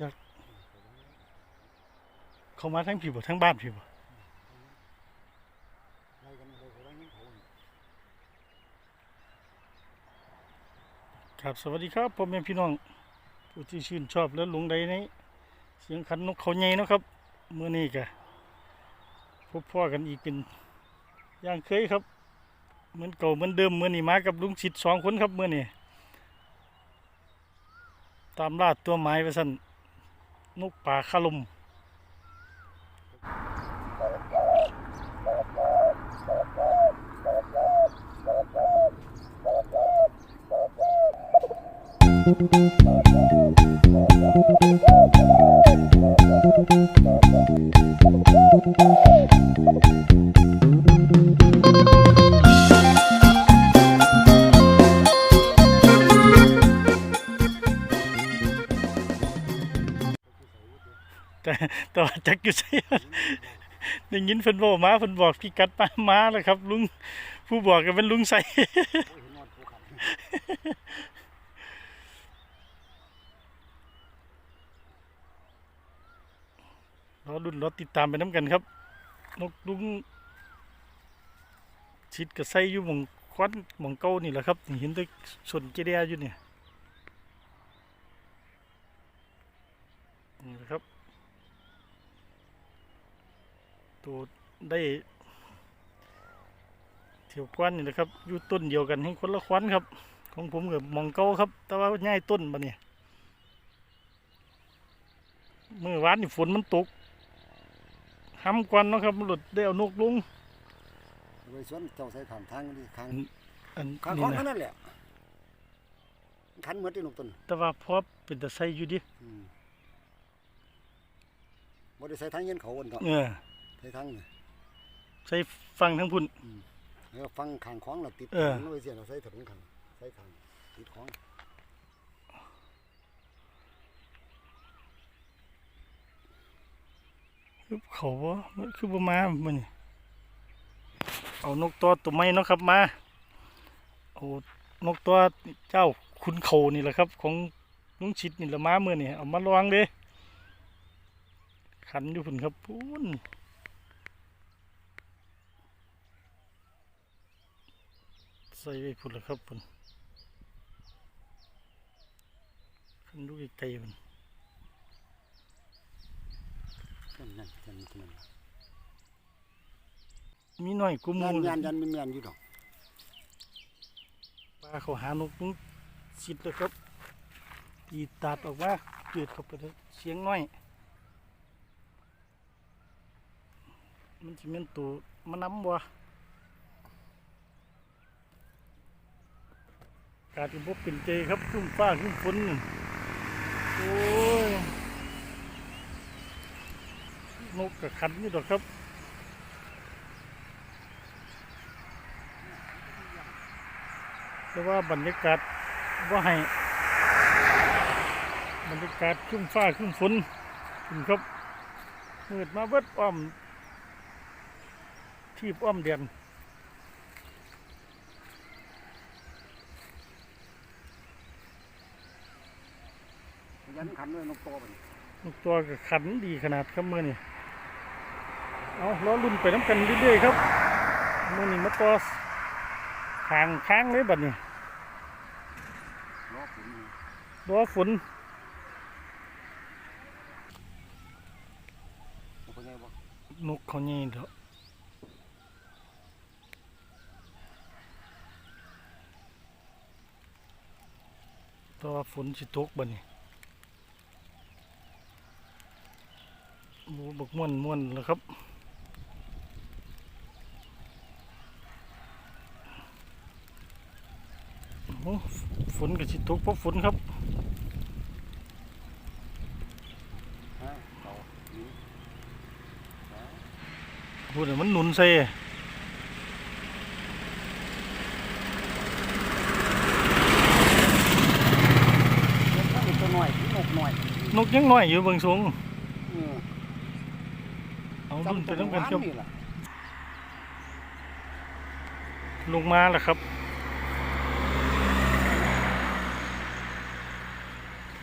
จากเขามาทั้งผีบ่ทั้งบ้านผีบ่ครับสวัสดีครับพ่อแม่พี่น้อง ผู้ที่ชื่นชอบและหลงใดในเสียงขันนกเขาใหญ่นะครับเมื่อนี้ก็พบพ่อกันอีกเป็นอย่างเคยครับ เหมือนเก่าเหมือนเดิมเมื่อนี้มากับลุงชิดสองคนครับเมื่อนี้ตามล่าตัวไม้ไปสั่น นกป่าคาลม แต่แต่ว่าจักอยู่ใช่ได้ยินเพิ่นบอกมาเพิ่นบอกพี่กัดมามาแล้วครับ ลุงผู้บอกก็เป็นลุงใส่รอรุ่นรอติดตามไปน้ำกันครับ นกลุงชิดกับไส้อยู่หมองควันหมองเก้านี่แหละครับเห็นแต่ส่วนเจดียอยู่เนี่ยนี่แหละครับ ตัวได้เที่ยวควันนี่แหละครับอยู่ต้นเดียวกันให้คนละควันครับ ของผมกับหมองเก้าครับ แต่ว่าง่ายต้นมาเนี่ยเมื่อวานนี่ฝนมันตกห้ำกวนเนาะครับมันหลุดได้เอานกลุงโดยส่วนเจ้าใส่ขามทางนี่ข้างอันข้างนี้ของนะนั่นแหละขันเหมือนที่นกต้นแต่ว่าพอเป็นตะไซอยู่ดิอืมบ่ได้ใส่ทางเย็นเขาวันต่ อเออใส่ทางนี่ใส่ฟังทั้งพุ่น แล้วฟังข้างของเราติดเออถนนไว้เสียเราใส่ถนนข้างใส่ข้างติดของคือเขาว่ามันคือบ่มามันนี่เอานกตัวตัวไม้เนาะครับมาเอานกตัวเจ้าคุณเขานี่แหละครับ ของลุงชิดนี่แหละมาเมื่อนี่เอามาลองเลยขันอยู่พุ่นครับพุ่น ส่ไว้พุ่นแล้วครับพุ่นขันดูไกลๆพุ่นนั่นนั่นนั่นนั่นมีหน่อยกูมูยันเลยยันยันมีแม่นอยู่ดอกปลาเขาหานกนุ้งชิดเลยครับตีตัดออกมาเกิดเข้าไปเลยเสียงน้อย มันจะเป็นตัวมันน้ำวะ กาดที่พบเป็นเจครับขึ้นฟ้าขึ้นฝนโอ้ยนกกับขันนี่ดอกครับแต่ว่าบรรยากาศว่าให้บรรยากาศครึ้มฟ้าครึ้มฝนคุณครับมืดมาเบิดอ้อมที่อ้อมเดียน ยันขันด้วยนกตไปนกตัวกับขันดีขนาดครับเมื่อนี่เอาล้อรุ่นไปน้ำกันเรื่อยๆครับเมื่อนี่มาต่อขางค้างเลยบัดนี้ล้อฝนรอฝนนกคนใหญ่บ่นกเขาใหญ่เถอะตัวาฝนสิตกบ่นี่ หมูบกม่วนม่วนแล้วครับโอ้ฝนก็สิตกเพราะฝนครับฮะเขาอืมพูดแต่มันหนุนใส่นกตัวน้อยนกน้อยนกยังน้อยอยู่เบางสูงเออ เอารุ่นไปต้องกันครับนี่ล่ะลงมาแล้วครับ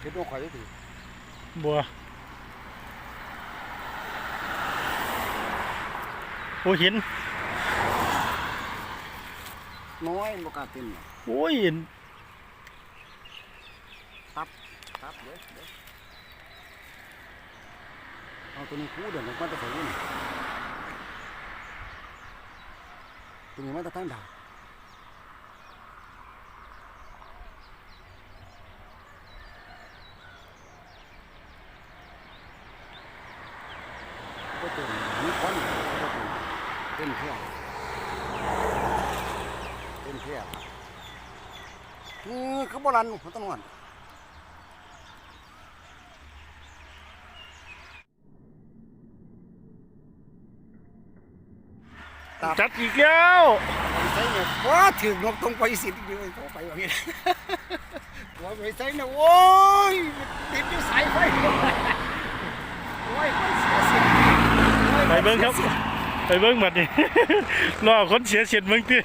เห็นนกข่อยได้ถือบัวโอ้เห็นน้อยบ่กล้าเต้นหรอกโอ้ยเห็นครับเดี๋ยวเดี๋ยว เอาตัวนี้คู่เดี๋ยวมันก็จะใส่นี่ตัวนี้มันจะตั้งดาวก็เต้นมีคนก็เต้นเพื่อเต้นเพื่อนี่คือโบราณของตะนวน ครับ จัดอีกแล้วใส่เนี่ยว้าถึงนกตรงไปสิอยู่โทรไปว่างี้ว่าไปใส่เนี่ยโอ้ยติดอยู่สายไฟโอ้ยมันเสียเสียไปเบิ้งครับ ไปเบิ้งบัดนี่รอคนเสียเสียดเบิ้งติ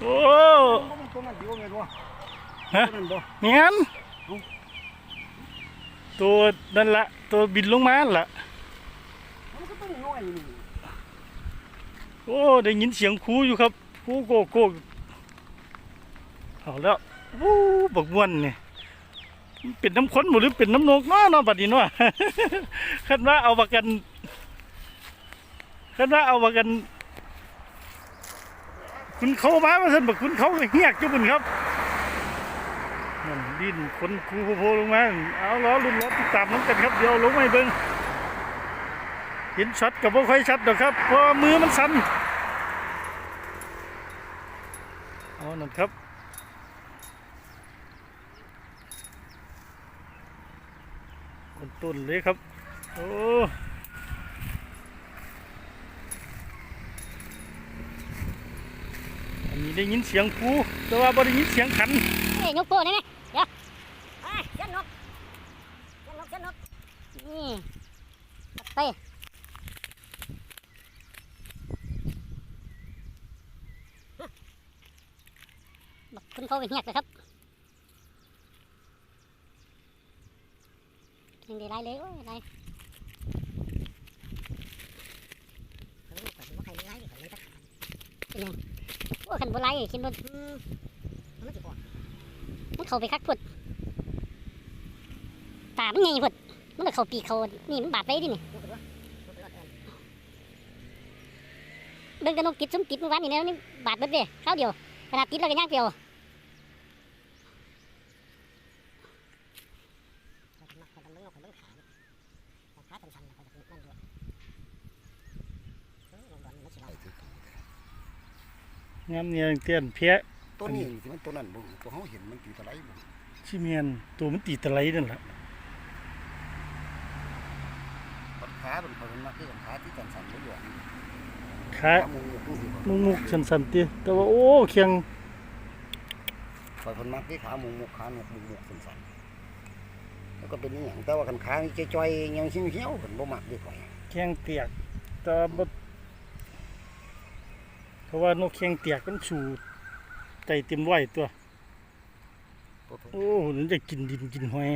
โอ้มันตรงนั้นอยู่ไงวะฮะนั่นบ่เงี้ยนตัวนั่นละตัวบินลงมานั่นละมัน ก็ต้องน้อยนี่โอ้ได้ยินเสียงคูอยู่ครับคูโกโก้เอาแล้ววู้บักม่วนนี่มันเป็นน้ำข้นหมดหรือเป็นน้ำนกเนาะเนาะบัดนี้เนาะคันว่าเอาประกันคันว่าเอาประกัน คุณเขามาว่าท่านบอกคุณเขาเฮียกจุบุนครับนั่นดินขนคูโผล่ลงมา เอาล้อรุ่นล้อติดตามน้ำกันครับเดี๋ยวลงไม่เบิ้ง เห็นชัดกับว่าค่อยชัดดอกครับเพราะมือมันสั่นเอานั่นครับคนต้นเลยครับ โอ้อันนี้ได้ยินเสียงครูแต่ว่าไม่ได้ยินเสียงขันเฮ้ยนกป้ได้ไหมเดี๋ยวไปเส้นนกเส้นนกเส้นนกนี่ไปบักคุณ เขาไปเหียกเลยครับยังได้ไรเลยโอ้ยไรเป็นไงโอ้ขันบัวไรคิดว่าอืมมันสิบ่มันเข้าไปคักพุดตามันไงพุดมันก็เข้าปีกเขานี่มันบาดไปดินี่เบิ่งแตะนกติดซุ้มติดเมื่อวานนี่แล้วนี่บาดเบิดเด้ข้าวเดียวขนาดติดแล้วก็ย่างเปรียวขาสั่นๆแล้วก็นั่นด้วยเออลงก่อนมันสิไหล งามเนี่ยเตี้ยนเพี้ยตัวนี้ที่มันตัวนั้นบ่ตัวเฮาเห็นมันตีตะไลบ่ชิเมียนตัวมันตีตะไลนั่นแหละปัดขาเป็นคนมักคือกันขาที่สั่นๆบ่อยู่ขาขามุงอยู่สิบ่มุกมุกสันสันๆเตี้ยแต่ว่าโอ้เคียงปล่อยเพิ่นมักที่ขามุงมุกขาหนกมุงมุกสั่นๆแล้วก็เป็นอหยังแต่ว่าคันขานี่จ้อยๆยังเหี่ยวๆเพิ่นบ่มักเด้ข่อยเคียงเตียกแต่บ่เพ ราะว่านกเคียงเตียกมันสูใจเต็มร้อยตัวตัวโอ้มันจะกินดินกินหอย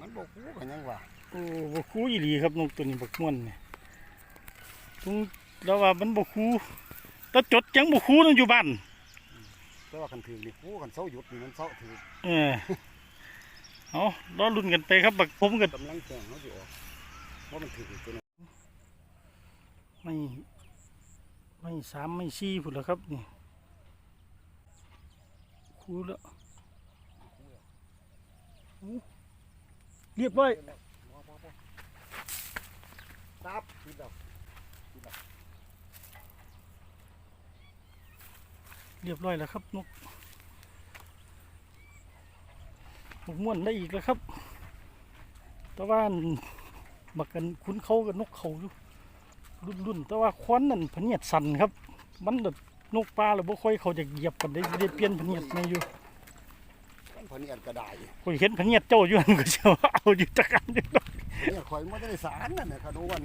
มันบ่คู่กันยังว่าโอ้บ่คูอีหลีครับนกตัวนี้บักม่วนนี่ทุงแล้วว่ามันบ่คูแตจดจังบ่คูนั่นอยู่บ้านแต่ว่าคันถือนี่คู่กันเซาหยุดนี่มันเซาถือเออเอารอลุ้นกันไปครับบักผมกันกำลังแจ้งเฮาสิออกว่ามันถือตัวนั้นไม่ ไม่สามไม่สี่พุ่นแล้วครับนี่คูแล้วโอ้เรียบร้อยครับคิดดอกเรียบร้อยแล้วครับนกนกม่วนได้อีกแล้วครับแต่ว่าบักกันคุ้นเขากับนกเขาอยู่ รุ่นรุ่นๆแต่ว่าควันนั่นพะเนียดสั่นครับ มันแบบนกปลาหรือบ่ค่อยเขาจะเหยียบกันได้ได้เปลี่ยนพะเนียดในอยู่มันพอนี่อันก็ได้ข่อยเห็นพะเนียดเจ้าอยู่นั่นก็เชื่อว่าเอาอยู่จักกันอยู่ดอกเนี่ยข่อยบ่ได้สารนั่นน่ะค่ะดูวัน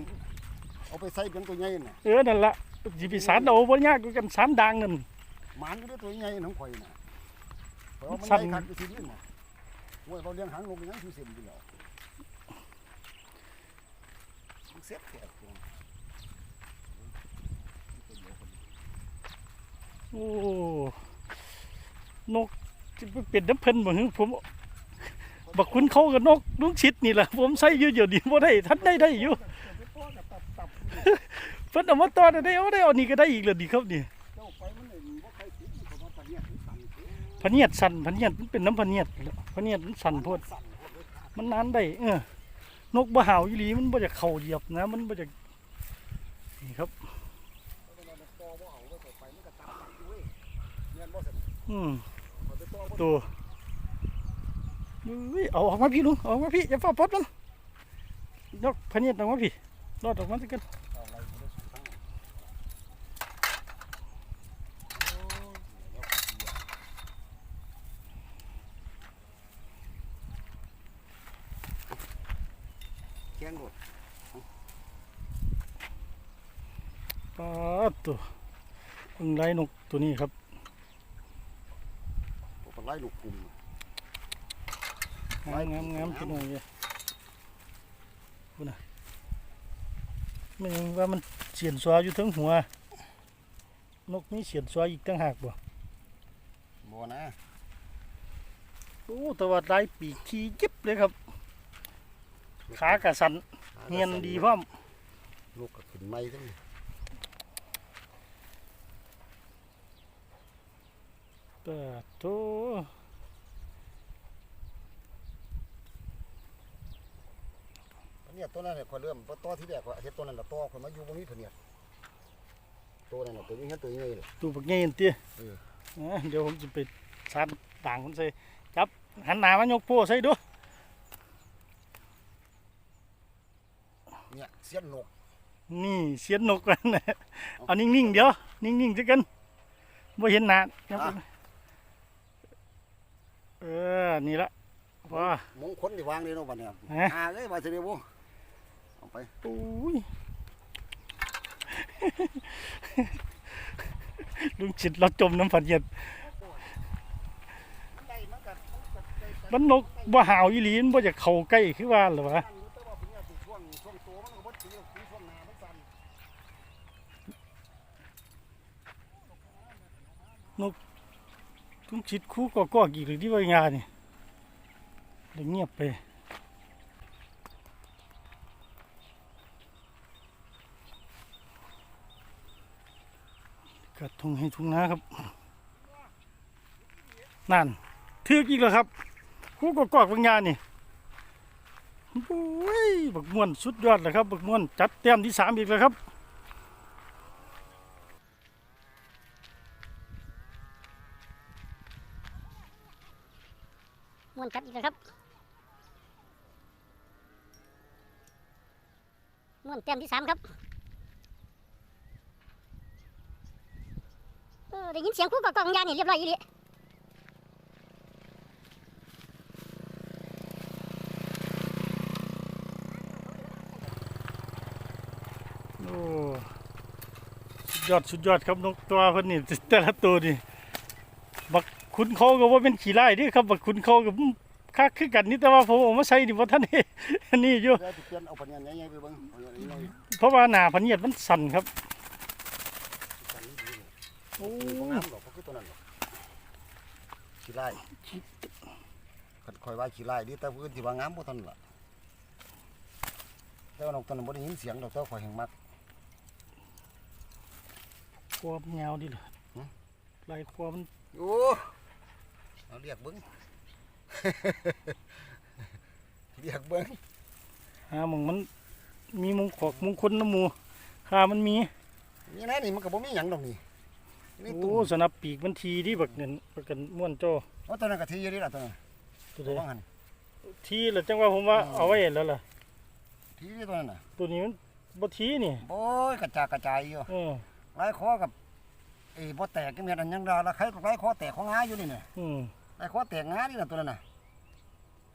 เอาไปใส่เป็นตัวใหญ่น่ะเออนั่นละสิไปสารเอาบ่ยากกว่ากันสารดังนั่นหมานก็ได้ตัวใหญ่ของข่อยน่ะเพราะว่ามันสั่นใหญ่คักอยู่ที่นี่น่ะโอ้ยเราเลี้ยงหางนกยังที่เสียมอยู่แล้วมันเซ็ตแขกตัว โอ้นกจะไปเป็นน้ำเพิ่นบ่ฮึผมบักคุณเขากับนกลุงชิดนี่แหละผมใส่ยู่เดี๋ยวนี้บ่ได้ทันได้ได้อยู่เพิ่นเอามาตอนได้เอาได้เอานี่ก็ได้อีกแล้วนี่ครับนี่เนี่ยถึงสั่นเด้พเนียดสั่นพเนียดมันเป็นน้ำพเนียดพเนียดมันสั่นพดสั่นโพดมันนานได้เออนกบ่ห่าวอีหลีมันบ่จะเข้าเหยียบนะ มันบ่จะนี่ครับ อืมมันไปต่อบ่ตัวอุ้ยเอาออกมาพี่ลุงเอาออกมาพี่อย่าฟ้าปลดมันยกพะเนียดออกมาพี่รอดออกมาสักกันเอาอะไรบ่ได้สุดทั้งนั้นแกงโดดปาดตัวเพิ่งไล่นกตัวนี้ครับตัวป ลาไหลลูกกลุ่มงามงามงามพี่น้องเลยพูดนะไม่ยังว่ามันเสียนสวาอยู่ทั้งหัว นกนี้เสียนสวาอีกตั้งหากบ่บ่นะโอ้แต่ว่าลายปีกทีจิบเลยครับ ขากระสันเงียนดีพร้อมลูกก็ขึ้นไม้ทั้งนี้ ปิดโตอันเนี้ยตัวนั้นเนี่ยคนเริ่มเพราะตัวที่แรกว่าเฮ็ดตัวนั้นละตัวคนมาอยู่บ่มีเพิ่นเนี่ยตัวนั้นน่ะตัวนี้เฮ็ดตัวใหญ่เลยตูบักเงียนเตี้ยเออนะเดี๋ยวผมจะไปชาร์จต่างคนใส่จับหันหน้ามายกโป้ใส่ดูเนี่ยเสียนนกนี่เสียนนกกันนะเอานิ่งๆเดี๋ยวนิ่งๆจักกันบ่เห็นหน้าจับไปเออ นี่ละว้ามงคลที่วางนี่เนาะบัดเนี่ยฮะหาเอ้ยว่าสิได้บ่เอาไปโอ้ยลุงจิตเราจมน้ำฝันเย็นได้มันก็มันนกบ่หาวอีหลีมันบ่จะเข้าใกล้คือว่าเหรอวะแต่ว่าเพิ่นเนี่ยสิช่วงช่วงตัวมันก็บ่ ตีหรอกตีช่วงหน้ามันสั่นลุงจิตคู่ก็ก็อีกหรือที่ว่างานนี่เดี๋ยเงียบไปกัดทงให้ทุ่งนาครับ นั่นถือกอีกแล้วครับคู่ก็กอกบางยานนี่โอ้ยบักม่วนสุดยอดเลยครับบักม่วนจัดแต้มที่สามอีกแล้วครับ ม่วนจัดอีกแล้วครับม่วนแต้มที่สามครับเออได้ยินเสียงคู่กับกองยานี่เรียบร้อยอีหลีโอ้สุดยอดสุดยอดครับนกตัวเพิ่นนี่แต่ละตัวนี่บัก คุณเขาก็ว่าเป็นขี้ไล่เดิครับบักคุณเขากับคักคือกันนี่แต่ว่าผมเอามาใส่นี่บ่ทันนี่อันนี้อยู่เดี๋ยวสิเปลี่ยนเอาปะเนี่ยใหญ่ๆไปเบิ่งเอาอย่างนี้หน่อยเพราะว่าหน้าพะเนียดมันสั่นครับสั่นนี่ดีเลยโอ้บ่งามดอกบ่คือตัวนั้นดอกขี้ไล่คันคอยว่าขี้ไล่ดีแต่ผู้อื่นสิว่างามบ่ทันล่ะแต่ว่านกตัวนั้นบ่ได้ยินเสียงดอกแต่ว่าข่อยแห่งมักความยาวดิล่ะหึลายความมันโอ้ เอาเรียกเบิ้ง เรียกเบิ้งหาหมองมันมีมงขอกมงคลน้ำหมูค่ามันมี นี่นะนี่มันก็บ่มีหยังดอกนี่นี่โอ้ตุ้มสนับปีกมันทีดิบักเงินบักกันม่วนโจ้เอาตัวนั้นก็ทีอยู่นี่ล่ะตัวนั้นตัวตัวใดว่าหั่นทีแล้วจังว่าผมว่าอืมเอาไว้แล้วล่ะ ทีอยู่ตัวนั้นน่ะตัวนี้มันบ่ทีนี่โอ้ยกระจายกระจายอยู่เออหลายคอกับ เอ้บ่แตกก็มีอันยังดาละใครหลายคอแตกของงาอยู่นี่น่ะอืมหลายคอแตกงานี่น่ะตัวนั้นน่ะ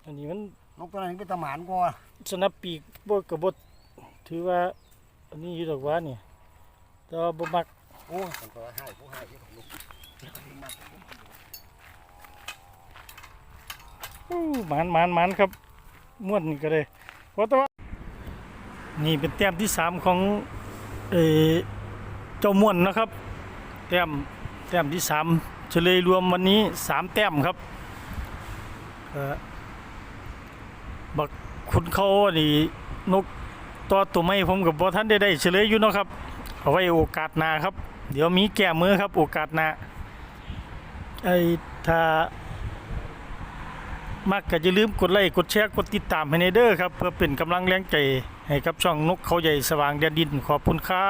อันนี้มันนกตัวนั้นเป็นตะหมานกว่าสนับปีกบ่กระบดถือว่าอันนี้อยู่ดอกว่านี่แต่ว่าบ่มักโอ้ยมันก็ให้ผู้ให้ที่ของลูกอู้หมานหมานหมานครับม่วนก็เลยเพราะแต่ว่านี่เป็นแต้มที่สามของเออเจ้าม่วนนะครับ แต้มแต้มที่สามเฉลยรวมวันนี้สามแต้มครับบักคุณเขานี่นกตัวตัวไม่ผมกับบ่ท่านได้ได้เฉลยอยู่เนาะครับ เอาไว้โอกาสหน้าครับ เดี๋ยวมีแก้มือครับ โอกาสหน้าไอ้ถ้ามักก็อย่าลืมกดไลค์กดแชร์กดติดตามให้ในเด้อครับ เพื่อเป็นกำลังแรงใจให้กับช่องนกเขาใหญ่สว่างแดนดินขอบคุณครับ